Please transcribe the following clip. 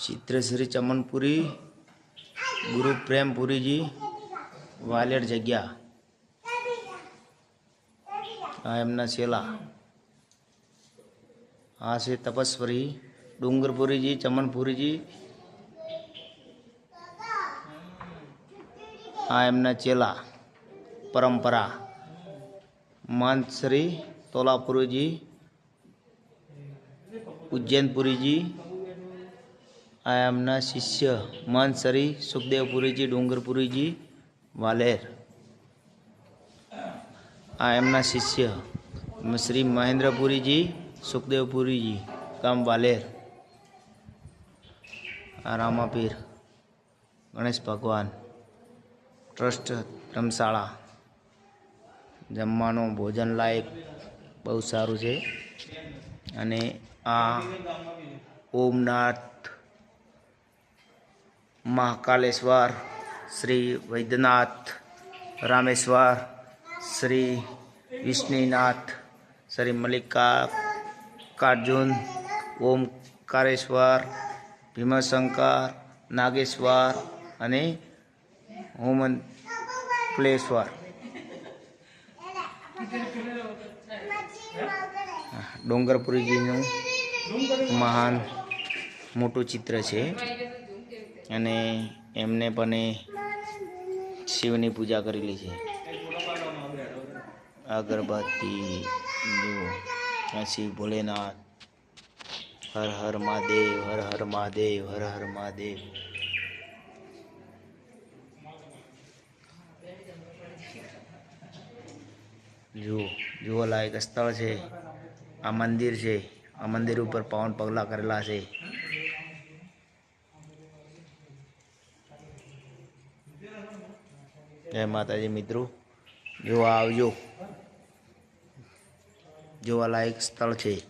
ચિત્રશ્રી ચમનપુરી, ગુરુ પ્રેમપુરીજી વાલેડ જગ્યા. આ એમના છેલા આ છે તપસ્વરી, ડુંગરપુરીજી, ચમનપુરીજી. આ એમના ચેલા પરંપરા. માનશ્રી તોલાપુરીજી, ઉજ્જૈનપુરીજી આ એમના શિષ્ય માનસરી સુખદેવપુરીજી ડુંગરપુરીજી વાલેર આ એમના શિષ્ય શ્રી મહેન્દ્રપુરીજી સુખદેવપુરીજી ગામ વાલેર આ રામાપીર ગણેશ ભગવાન ટ્રસ્ટ ધર્મશાળા જમવાનું ભોજન લાયક બહુ સારું છે. અને આ ઓમનાથ મહાકાલેશ્વર, શ્રી વૈદ્યનાથ રામેશ્વર, શ્રી વિષ્ણુનાથ, શ્રી મલ્લિકા કાર્જુન ઓમકારેશ્વર, ભીમશંકર, નાગેશ્વર અને હોમન પ્લેશ્વર ડોંગરપુરીજીનું મહાન મોટું ચિત્ર છે. અને એમને પણ શિવની પૂજા કરેલી છે. અગરબત્તી, જુઓ, આ શિવ ભોલેનાથ. હર હર મહાદેવ, હર હર મહાદેવ, હર હર મહાદેવ. જુઓ જુઓ, લાયક સ્થળ છે. આ મંદિર છે. આ મંદિર ઉપર પાવન પગલા કરેલા છે. જય માતાજી મિત્રો. જોવા આવજો. જોવા લાયક સ્થળ છે.